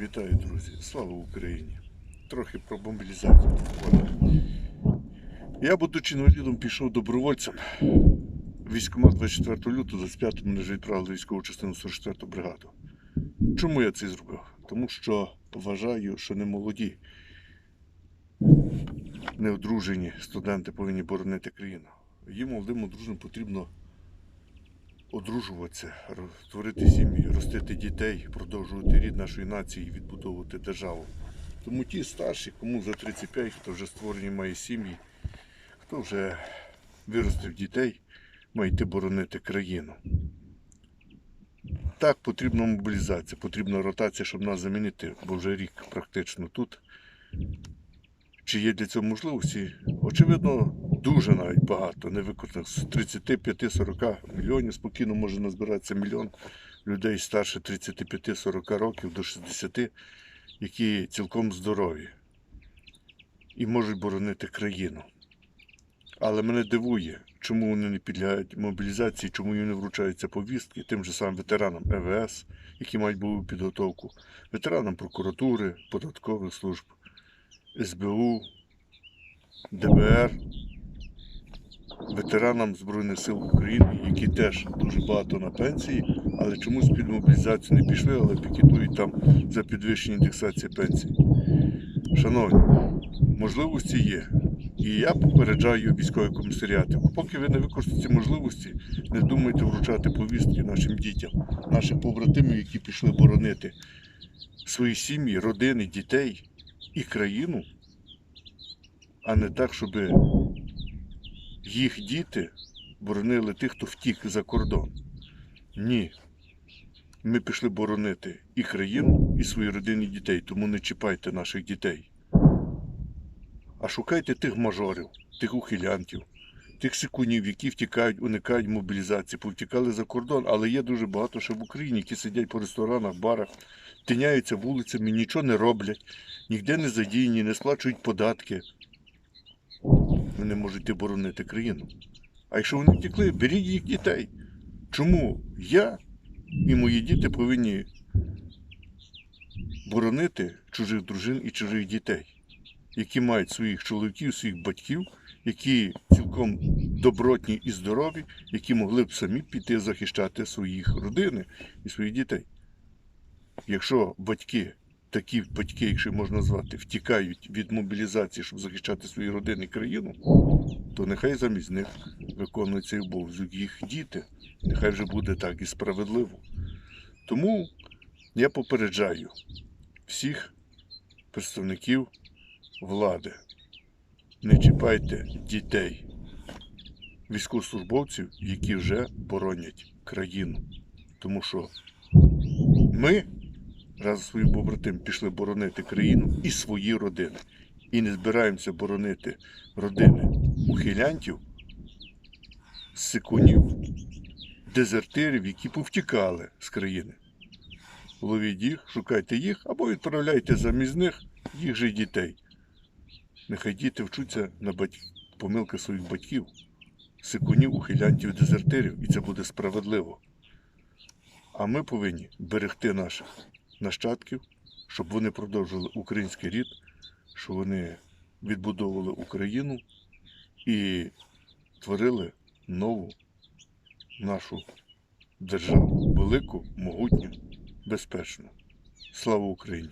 Вітаю, друзі! Слава Україні! Трохи про мобілізацію. Я, будучи інвалідом, пішов добровольцем. Військомат 24 лютого 25 мене вже відправили військову частину 44 бригаду. Чому я це зробив? Тому що вважаю, що не молоді, не одружені студенти повинні боронити країну. Їм молодим одруженим потрібно одружуватися, ро- творити сім'ї, ростити дітей, продовжувати рід нашої нації і відбудовувати державу. Тому ті старші, кому за 35, хто вже створені має сім'ї, хто вже виростив дітей, має йти боронити країну. Так, потрібна мобілізація, потрібна ротація, щоб нас замінити, бо вже рік практично тут. Чи є для цього можливості? Очевидно, дуже навіть багато. Не використано з 35-40 мільйонів спокійно може назбиратися мільйон людей старше 35-40 років до 60, які цілком здорові і можуть боронити країну. Але мене дивує, чому вони не підлягають мобілізації, чому їм не вручаються повістки тим же самим ветеранам МВС, які мають бойову підготовку, ветеранам прокуратури, податкових служб, СБУ, ДБР, ветеранам Збройних сил України, які теж дуже багато на пенсії, але чомусь під мобілізацію не пішли, але пікетують там за підвищення індексації пенсій. Шановні, можливості є. І я попереджаю військові комісаріати. Поки ви не використаєте можливості, не думайте вручати повістки нашим дітям, наших побратимів, які пішли боронити свої сім'ї, родини, дітей і країну, а не так, щоб їх діти боронили тих, хто втік за кордон. Ні. Ми пішли боронити і країну, і свої родини, дітей, тому не чіпайте наших дітей. А шукайте тих мажорів, тих ухилянтів, тих секунів, які втікають, уникають мобілізації, повтікали за кордон, але є дуже багато ще в Україні, які сидять по ресторанах, барах, тиняються вулицями, нічого не роблять, ніде не задіяні, не сплачують податки. Вони можуть і боронити країну. А якщо вони втекли, беріть їх дітей. Чому я і мої діти повинні боронити чужих дружин і чужих дітей, які мають своїх чоловіків, своїх батьків, які цілком добротні і здорові, які могли б самі піти захищати своїх родини і своїх дітей. Якщо батьки, такі батьки, якщо можна назвати, втікають від мобілізації, щоб захищати свої родини і країну, то нехай замість них виконує цей обов'язок їх діти. Нехай вже буде так і справедливо. Тому я попереджаю всіх представників влади. Не чіпайте дітей, військовослужбовців, які вже боронять країну. Тому що ми разом своїм побратим пішли боронити країну і свої родини. І не збираємося боронити родини ухилянтів, сикунів, дезертирів, які повтікали з країни. Ловіть їх, шукайте їх або відправляйте замість них їх же дітей. Нехай діти вчуться на батьк... помилки своїх батьків, сикунів, ухилянтів, дезертирів, і це буде справедливо. А ми повинні берегти наших нащадків, щоб вони продовжили український рід, щоб вони відбудовували Україну і творили нову нашу державу, велику, могутню, безпечну. Слава Україні!